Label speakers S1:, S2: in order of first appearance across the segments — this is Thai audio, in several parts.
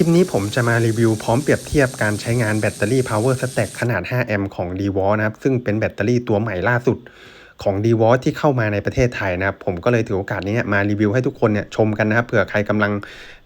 S1: คลิปนี้ผมจะมารีวิวพร้อมเปรียบเทียบการใช้งานแบตเตอรี่ Power Stack ขนาด 5 แอมป์ของ d w a l นะครับ ซึ่งเป็นแบตเตอรี่ตัวใหม่ล่าสุดของ d w a l ที่เข้ามาในประเทศไทยนะครับ ผมก็เลยถือโอกาสนี้มารีวิวให้ทุกคนเนี่ยชมกันนะครับเผื่อใครกำลัง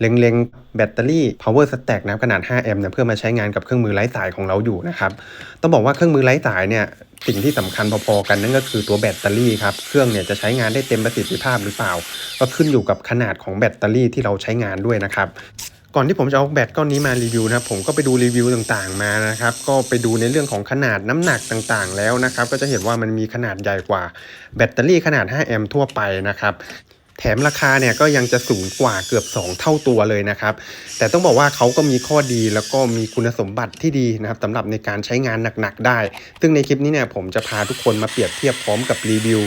S1: เล็งๆแบตเตอรี่ Power Stack นะขนาด 5 แอมป์เนี่ยเพื่อมาใช้งานกับเครื่องมือไร้สายของเราอยู่นะครับ ต้องบอกว่าเครื่องมือไร้สายเนี่ยสิ่งที่สำคัญพอๆกันนั่นก็คือตัวแบตเตอรี่ครับ เครื่องเนี่ยจะใช้งานได้เต็มประสิทธิภาพหรือเปล่า ก็ขึ้นอยู่กับขนาดของแบตเตอรี่ที่เราใช้งานด้วยนะครับ ก่อนที่ผมจะเอาแบตก้อนนี้มารีวิวนะครับผมก็ไปดูรีวิวต่างๆมานะครับก็ไปดูในเรื่องของขนาดน้ำหนักต่างๆ แล้วนะครับก็จะเห็นว่ามันมีขนาดใหญ่กว่าแบตเตอรี่ขนาด 5 แอมป์ทั่วไปนะครับแถมราคาเนี่ยก็ยังจะสูงกว่าเกือบ 2 เท่าตัวเลยนะครับ แต่ต้องบอกว่าเขาก็มีข้อดีแล้วก็มีคุณสมบัติที่ดีนะครับสำหรับในการใช้งานหนักๆได้ ซึ่งในคลิปนี้เนี่ยผมจะพาทุกคนมาเปรียบเทียบพร้อมกับรีวิว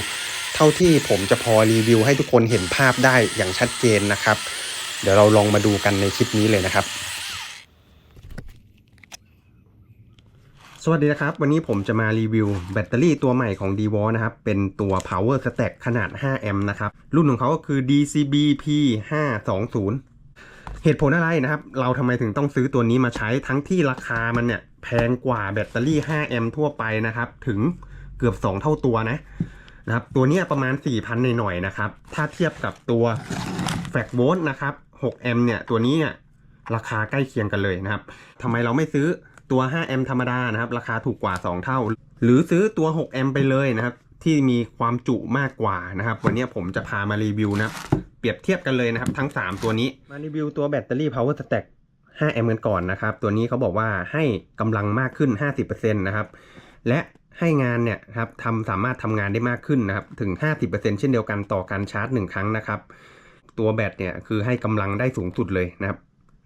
S1: เท่าที่ผมจะพอรีวิวให้ทุกคนเห็นภาพได้อย่างชัดเจนนะครับ เดี๋ยวเราลองมาดูกันในคลิปนี้เลยนะครับ สวัสดีนะครับ วันนี้ผมจะมารีวิวแบตเตอรี่ตัวใหม่ของ d w a l นะครับ เป็นตัว Power Stack ขนาด 5 แอมป์นะครับ รุ่นของเขาก็คือ DCB P520 เหตุผลอะไรนะครับ เราทำไมถึงต้องซื้อตัวนี้มาใช้ทั้งที่ราคามันเนี่ย แพงกว่าแบตเตอรี่ 5 แอมป์ทั่วไปนะครับ ถึงเกือบ 2 เท่าตัวนะนะครับ ตัวนี้ประมาณ 4,000 หน่อยๆนะครับ ถ้าเทียบกับตัวแฟกโวลต์นะครับ 6แอมป์เนี่ยตัวนี้เนี่ยราคาใกล้เคียงกันเลยนะครับทำไมเราไม่ซื้อตัว5แอมป์ธรรมดานะครับราคาถูกกว่า 2 เท่า หรือซื้อตัว6แอมป์ไปเลยนะครับที่มีความจุมากกว่านะครับ วันนี้ผมจะพามารีวิวนะครับเปรียบเทียบกันเลยนะครับ ทั้ง 3 ตัวนี้มารีวิวตัวแบตเตอรี่ Power Stack 5แอมป์กันก่อนนะครับ ตัวนี้เขาบอกว่าให้กำลังมากขึ้น 50%นะครับ และให้งานเนี่ยครับทำสามารถทำงานได้มากขึ้นนะครับ ถึง 50%เช่นเดียวกันต่อการชาร์จ 1 ครั้งนะครับ ตัวแบตเนี่ยคือให้กำลังได้สูงสุดเลยนะครับ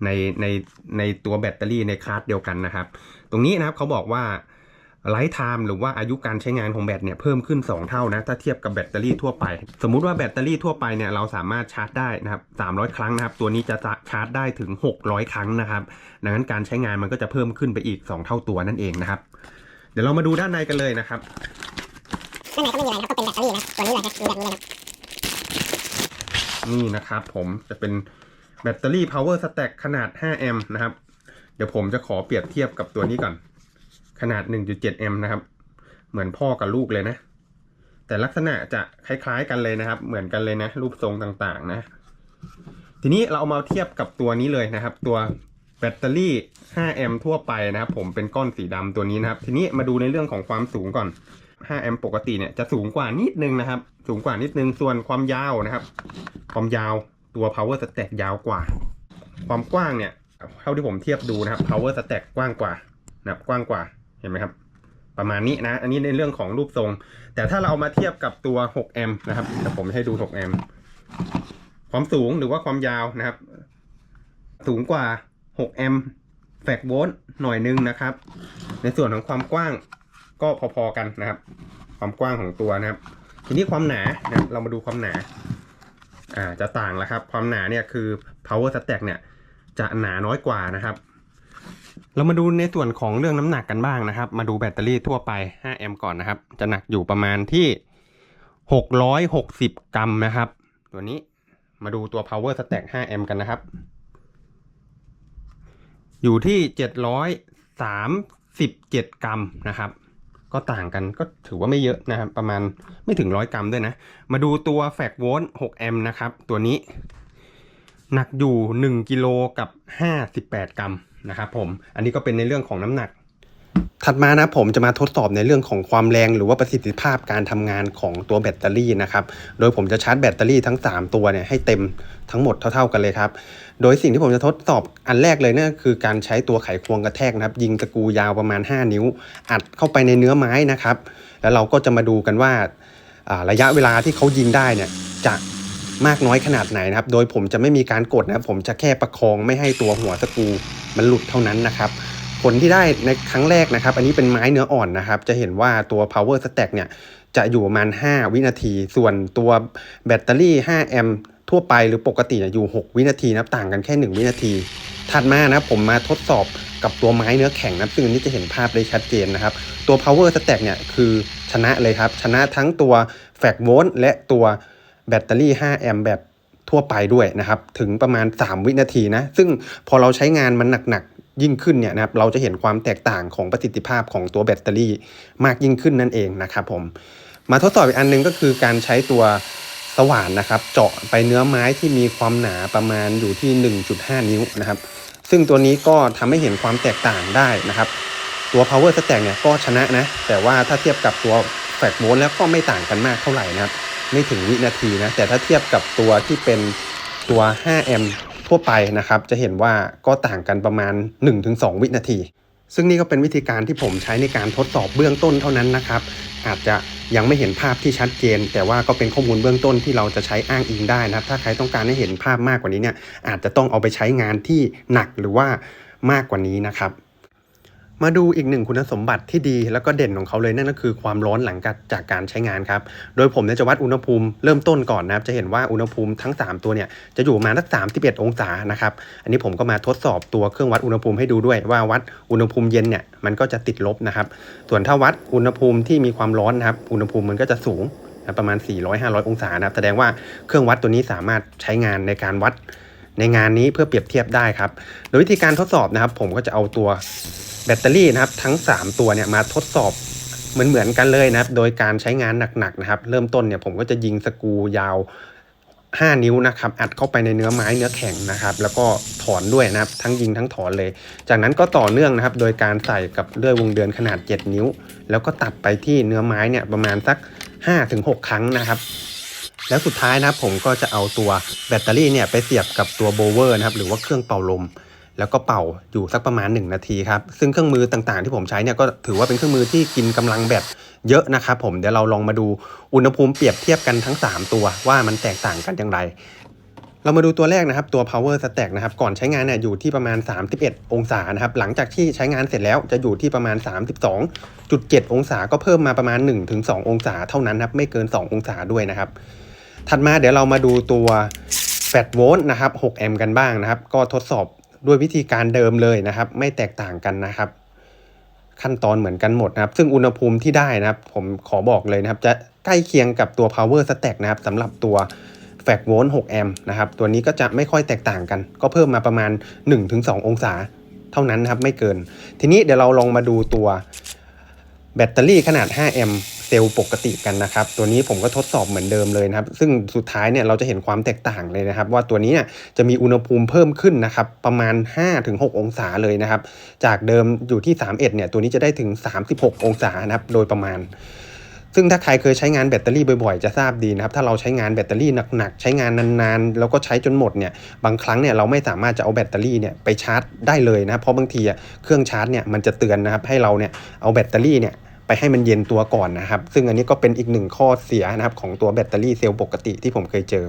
S1: ในในในตัวแบตเตอรี่ในคลาสเดียวกันนะครับ ตรงนี้นะครับเขาบอกว่าไลฟ์ไทม์หรือว่าอายุการใช้งานของแบตเนี่ยเพิ่มขึ้น 2 เท่านะถ้าเทียบกับแบตเตอรี่ทั่วไป สมมุติว่าแบตเตอรี่ทั่วไปเนี่ยเราสามารถชาร์จได้นะครับ300 ครั้งนะครับ ตัวนี้จะชาร์จได้ถึง 600 ครั้งนะครับ ดังนั้นการใช้งานมันก็จะเพิ่มขึ้นไปอีก 2 เท่าตัวนั่นเองนะครับ เดี๋ยวเรามาดูด้านในกันเลยนะครับ
S2: ข้างในก็ไม่มีอะไรนะครับก็เป็นแบตเตอรี่นะตัวนี้เลยนะดูแบบนี้เลยนะ
S1: นี่นะครับผมจะเป็นแบตเตอรี่ power stack ขนาด 5 แอมป์นะครับ เดี๋ยวผมจะขอเปรียบเทียบกับตัวนี้ก่อน ขนาด 1.7 แอมป์นะครับ เหมือนพ่อกับลูกเลยนะ แต่ลักษณะจะคล้ายๆกันเลยนะครับ เหมือนกันเลยนะ รูปทรงต่างๆนะ ทีนี้เราเอามาเทียบกับตัวนี้เลยนะครับ ตัวแบตเตอรี่ 5 แอมป์ทั่วไปนะครับ ผมเป็นก้อนสีดำตัวนี้นะครับ ทีนี้มาดูในเรื่องของความสูงก่อน 5 แอมป์ปกติเนี่ยจะสูงกว่านิดนึงนะครับ สูงกว่านิดนึงส่วนความยาวนะครับ ความยาวตัว power stack ยาวกว่า ความกว้างเนี่ยเท่าที่ผมเทียบดูนะครับ power stack กว้างกว่านะครับกว้างกว่าเห็นไหมครับ ประมาณนี้นะ อันนี้ในเรื่องของรูปทรง แต่ถ้าเราเอามาเทียบกับตัว6แอมป์นะครับเดี๋ยวผมให้ดู6แอมป์ความสูงหรือว่าความยาวนะครับ สูงกว่า6แอมป์แฟกโวลต์หน่อยนึงนะครับ ในส่วนของความกว้าง ก็พอๆกันนะครับ ความกว้างของตัวนะครับ ทีนี้ความหนานะครับเรามาดูความหนาอ่าจะต่างแล้วครับ ความหนาเนี่ยคือ power stack เนี่ยจะหนาน้อยกว่านะครับ เรามาดูในส่วนของเรื่องน้ำหนักกันบ้างนะครับ มาดูแบตเตอรี่ทั่วไป 5 แอมป์ก่อนนะครับ จะหนักอยู่ประมาณที่ 660 กรัมนะครับ ตัวนี้มาดูตัว power stack 5 แอมป์กันนะครับ อยู่ที่ 737 กรัมนะครับ ก็ต่างกันก็ถือว่าไม่เยอะนะครับ ประมาณไม่ถึงร้อยกรัมด้วยนะ มาดูตัวแฟกโวลต์6แอมป์นะครับ ตัวนี้ หนักอยู่ 1กิโลกับ 58 กรัมนะครับผม อันนี้ก็เป็นในเรื่องของน้ำหนัก ถัดมานะผมจะมาทดสอบในเรื่องของความแรงหรือว่าประสิทธิภาพการทำงานของตัวแบตเตอรี่นะครับ โดยผมจะชาร์จแบตเตอรี่ทั้ง 3 ตัวเนี่ยให้เต็มทั้งหมดเท่า ๆกันเลยครับ โดยสิ่งที่ผมจะทดสอบอันแรกเลยเนี่ยคือการใช้ตัวไขควงกระแทกนะครับ ยิงตะกูยาวประมาณ 5 นิ้ว อัดเข้าไปในเนื้อไม้นะครับ แล้วเราก็จะมาดูกันว่าระยะเวลาที่เขายิงได้เนี่ยจะมากน้อยขนาดไหนนะครับ โดยผมจะไม่มีการกดนะครับผมจะแค่ประคองไม่ให้ตัวหัวตะกูมันหลุดเท่านั้นนะครับ ผลที่ได้ในครั้งแรกนะครับ อันนี้เป็นไม้เนื้ออ่อนนะครับ จะเห็นว่าตัว power stack เนี่ยจะอยู่ประมาณ 5 วินาที ส่วนตัวแบตเตอรี่ 5 แอมป์ทั่วไปหรือปกติเนี่ยอยู่ 6 วินาทีนะต่างกันแค่ 1 วินาที ถัดมานะผมมาทดสอบกับตัวไม้เนื้อแข็งนะซึ่งอันนี้จะเห็นภาพได้ชัดเจนนะครับ ตัว power stack เนี่ยคือชนะเลยครับ ชนะทั้งตัวแฟกโวลต์และตัวแบตเตอรี่ 5 แอมป์แบบทั่วไปด้วยนะครับ ถึงประมาณ 3 วินาทีนะ ซึ่งพอเราใช้งานมันหนักๆ ยิ่งขึ้นเนี่ยนะครับเราจะเห็นความแตกต่างของประสิทธิภาพของตัวแบตเตอรี่มากยิ่งขึ้นนั่นเองนะครับผมมาทดสอบอีกอันหนึงก็คือการใช้ตัวสว่านนะครับ เจาะไปเนื้อไม้ที่มีความหนาประมาณอยู่ที่ 1.5 นิ้วนะครับ ซึ่งตัวนี้ก็ทำให้เห็นความแตกต่างได้นะครับ ตัว power stack เนี่ยก็ชนะนะ แต่ว่าถ้าเทียบกับตัวแฟกโวลแล้วก็ไม่ต่างกันมากเท่าไหร่นะครับ ไม่ถึงวินาทีนะ แต่ถ้าเทียบกับตัวที่เป็นตัว 5 แอม ทั่วไปนะครับ จะเห็นว่าก็ต่างกันประมาณ 1-2 วินาที ซึ่งนี่ก็เป็นวิธีการที่ผมใช้ในการทดสอบเบื้องต้นเท่านั้นนะครับ อาจจะยังไม่เห็นภาพที่ชัดเจน แต่ว่าก็เป็นข้อมูลเบื้องต้นที่เราจะใช้อ้างอิงได้นะครับ ถ้าใครต้องการให้เห็นภาพมากกว่านี้เนี่ยอาจจะต้องเอาไปใช้งานที่หนักหรือว่ามากกว่านี้นะครับ มาดูอีกหนึ่งคุณสมบัติที่ดีแล้วก็เด่นของเขาเลยนั่นก็คือความร้อนหลังจากการใช้งานครับ โดยผมเนี่ยจะวัดอุณหภูมิเริ่มต้นก่อนนะครับ จะเห็นว่าอุณหภูมิทั้ง 3 ตัวเนี่ยจะอยู่ประมาณสัก31 องศานะครับ อันนี้ผมก็มาทดสอบตัวเครื่องวัดอุณหภูมิให้ดูด้วยว่าวัดอุณหภูมิเย็นเนี่ยมันก็จะติดลบนะครับ ส่วนถ้าวัดอุณหภูมิที่มีความร้อนนะครับ อุณหภูมิมันก็จะสูงนะประมาณ 400-500 องศานะครับ แสดงว่าเครื่องวัดตัวนี้สามารถใช้งานในการวัดในงานนี้เพื่อเปรียบเทียบได้ครับ โดยวิธีการทดสอบนะครับ ผมก็จะเอาตัว แบตเตอรี่นะครับทั้ง 3 ตัวเนี่ยมาทดสอบเหมือนเหมือนกันเลยนะครับ โดยการใช้งานหนักๆนะครับ เริ่มต้นเนี่ยผมก็จะยิงสกูยาว 5 นิ้วนะครับ อัดเข้าไปในเนื้อไม้เนื้อแข็งนะครับ แล้วก็ถอนด้วยนะครับ ทั้งยิงทั้งถอนเลย จากนั้นก็ต่อเนื่องนะครับ โดยการใส่กับเลื่อยวงเดือนขนาด 7 นิ้ว แล้วก็ตัดไปที่เนื้อไม้เนี่ยประมาณสัก 5-6 ครั้งนะครับแล้วสุดท้ายนะครับผมก็จะเอาตัวแบตเตอรี่เนี่ยไปเสียบกับตัวโบเวอร์นะครับหรือว่าเครื่องเป่าลม แล้วก็เป่าอยู่สักประมาณ 1 นาทีครับ ซึ่งเครื่องมือต่างๆที่ผมใช้เนี่ยก็ถือว่าเป็นเครื่องมือที่กินกำลังแบตเยอะนะครับผมเดี๋ยวเราลองมาดูอุณหภูมิเปรียบเทียบกันทั้ง 3 ตัวว่ามันแตกต่างกันอย่างไร เรามาดูตัวแรกนะครับตัว power stack นะครับก่อนใช้งานเนี่ยอยู่ที่ประมาณ 31 องศานะครับหลังจากที่ใช้งานเสร็จแล้วจะอยู่ที่ประมาณ 32.7 องศา ก็เพิ่มมาประมาณ 1-2 องศาเท่านั้นครับไม่เกิน 2 องศาด้วยนะครับถัดมาเดี๋ยวเรามาดูตัวแฟตโวลต์นะครับ6แอมป์กันบ้างนะครับ ก็ทดสอบ ด้วยวิธีการเดิมเลยนะครับ ไม่แตกต่างกันนะครับ ขั้นตอนเหมือนกันหมดนะครับ ซึ่งอุณหภูมิที่ได้นะครับ ผมขอบอกเลยนะครับ จะใกล้เคียงกับตัว power stack นะครับสำหรับตัวแฟกโวลต์6แอมป์นะครับ ตัวนี้ก็จะไม่ค่อยแตกต่างกัน ก็เพิ่มมาประมาณ 1-2 องศาเท่านั้นนะครับไม่เกิน ทีนี้เดี๋ยวเราลองมาดูตัวแบตเตอรี่ขนาด5แอมป์ เซลล์ปกติกันนะครับ ตัวนี้ผมก็ทดสอบเหมือนเดิมเลยนะครับ ซึ่งสุดท้ายเนี่ยเราจะเห็นความแตกต่างเลยนะครับ ว่าตัวนี้เนี่ยจะมีอุณหภูมิเพิ่มขึ้นนะครับประมาณ 5-6 องศาเลยนะครับ จากเดิมอยู่ที่ 31เนี่ยตัวนี้จะได้ถึง 36 องศานะครับโดยประมาณซึ่งถ้าใครเคยใช้งานแบตเตอรี่บ่อยๆ จะทราบดีนะครับ ถ้าเราใช้งานแบตเตอรี่หนักๆ ใช้งานนานๆ แล้วก็ใช้จนหมดเนี่ย บางครั้งเนี่ยเราไม่สามารถจะเอาแบตเตอรี่เนี่ยไปชาร์จได้เลยนะ เพราะบางทีเครื่องชาร์จเนี่ยมันจะเตือนนะครับให้เราเนี่ยเอาแบตเตอรี่เนี่ย ไปให้มันเย็นตัวก่อนนะครับ ซึ่งอันนี้ก็เป็นอีกหนึ่งข้อเสียนะครับ ของตัวแบตเตอรี่เซลล์ปกติที่ผมเคยเจอ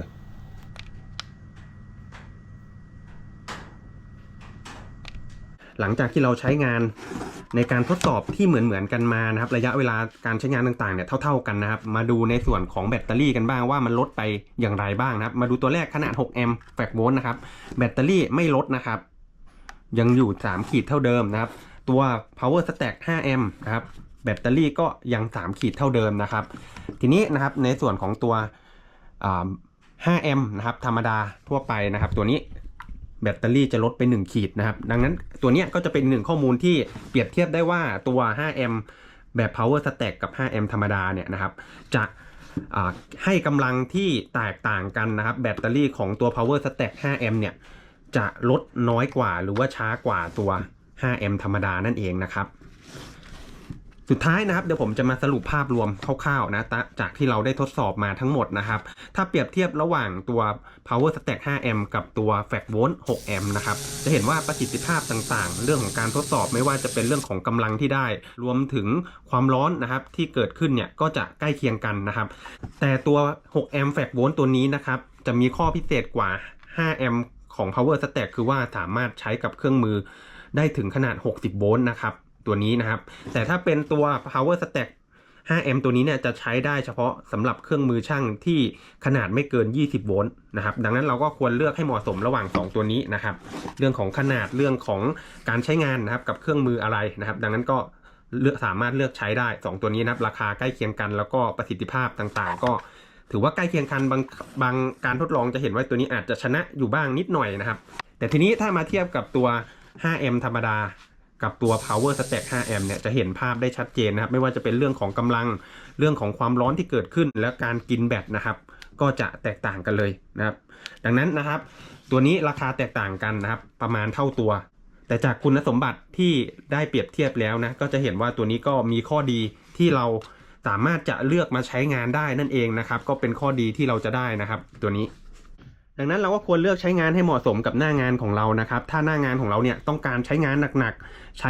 S1: หลังจากที่เราใช้งานในการทดสอบที่เหมือนเหมือนๆกันมานะครับ ระยะเวลาการใช้งานต่างๆเนี่ยเท่า ๆกันนะครับ มาดูในส่วนของแบตเตอรี่กันบ้างว่ามันลดไปอย่างไรบ้างนะครับ มาดูตัวแรกขนาด 6 แอมป์แฟกโวลต์นะครับ แบตเตอรี่ไม่ลดนะครับ ยังอยู่ 3 ขีดเท่าเดิมนะครับ ตัว power stack 5 แอมป์นะครับ บตเตอรี่ก็ยัง 3 ขีดเท่าเดิมนะครับ ทีนี้นะครับในส่วนของตัว 5 แอมป์นะครับธรรมดาทั่วไปนะครับ ตัวนี้แบตเตอรี่จะลดไป 1 ขีดนะครับ ดังนั้นตัวนี้ก็จะเป็นหนึ่งข้อมูลที่เปรียบเทียบได้ว่าตัว 5 แอมป์แบบ power stack กับ 5 แอมป์ธรรมดาเนี่ยนะครับจะให้กำลังที่แตกต่างกันนะครับ แบตเตอรี่ของตัว power stack 5 แอมป์เนี่ยจะลดน้อยกว่าหรือว่าช้ากว่าตัว 5 แอมป์ธรรมดานั่นเองนะครับ สุดท้ายนะครับเดี๋ยวผมจะมาสรุปภาพรวมคร่าวๆนะจากที่เราได้ทดสอบมาทั้งหมดนะครับ ถ้าเปรียบเทียบระหว่างตัว power stack 5แอมป์กับตัว f a c volt 6แอมป์นะครับ จะเห็นว่าประสิทธิภาพต่างๆ เรื่องของการทดสอบไม่ว่าจะเป็นเรื่องของกำลังที่ได้ รวมถึงความร้อนนะครับที่เกิดขึ้นเนี่ยก็จะใกล้เคียงกันนะครับ แต่ตัว6แอมป์ fact volt ตัวนี้นะครับจะมีข้อพิเศษกว่า5แอมป์ของ power stack คือว่าสามารถใช้กับเครื่องมือได้ถึงขนาด 60 โวลต์นะครับ ตัวนี้นะครับ แต่ถ้าเป็นตัว power stack 5แอมป์ตัวนี้เนี่ยจะใช้ได้เฉพาะสำหรับเครื่องมือช่างที่ขนาดไม่เกิน 20 โวลต์นะครับ ดังนั้นเราก็ควรเลือกให้เหมาะสมระหว่าง 2 ตัวนี้นะครับ เรื่องของขนาดเรื่องของการใช้งานนะครับกับเครื่องมืออะไรนะครับ ดังนั้นก็เลือกสามารถเลือกใช้ได้ 2 ตัวนี้นะครับ ราคาใกล้เคียงกันแล้วก็ประสิทธิภาพต่างๆ ก็ถือว่าใกล้เคียงกันบางบางการทดลองจะเห็นว่าตัวนี้อาจจะชนะอยู่บ้างนิดหน่อยนะครับ แต่ทีนี้ถ้ามาเทียบกับตัว 5M ธรรมดา กับตัว power stack 5M เนี่ยจะเห็นภาพได้ชัดเจนนะครับ ไม่ว่าจะเป็นเรื่องของกำลังเรื่องของความร้อนที่เกิดขึ้น และการกินแบตนะครับ ก็จะแตกต่างกันเลยนะครับ ดังนั้นนะครับ ตัวนี้ราคาแตกต่างกันนะครับ ประมาณเท่าตัว แต่จากคุณสมบัติที่ได้เปรียบเทียบแล้วนะก็จะเห็นว่าตัวนี้ก็มีข้อดีที่เราสามารถจะเลือกมาใช้งานได้นั่นเองนะครับ ก็เป็นข้อดีที่เราจะได้นะครับ ตัวนี้ ดังนั้นเราก็ควรเลือกใช้งานให้เหมาะสมกับหน้างานของเรานะครับ ถ้าหน้างานของเราเนี่ยต้องการใช้งานหนักๆ ใช้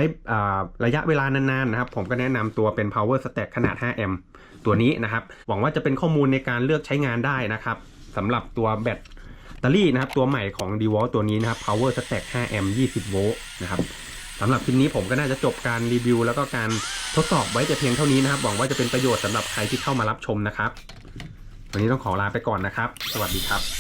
S1: ระยะเวลานานๆนะครับ ผมก็แนะนำตัวเป็น power stack ขนาด 5M ตัวนี้นะครับ หวังว่าจะเป็นข้อมูลในการเลือกใช้งานได้นะครับสำหรับตัวแบตเตอรี่นะครับตัวใหม่ของ d w a l ตัวนี้นะครับ power stack 5M 20 โวลต์นะครับสำหรับคลิปนี้ผมก็น่าจะจบการรีวิว แล้วก็การทดสอบไว้แต่เพียงเท่านี้นะครับ หวังว่าจะเป็นประโยชน์สำหรับใครที่เข้ามารับชมนะครับ วันนี้ต้องขอลาไปก่อนนะครับ สวัสดีครับ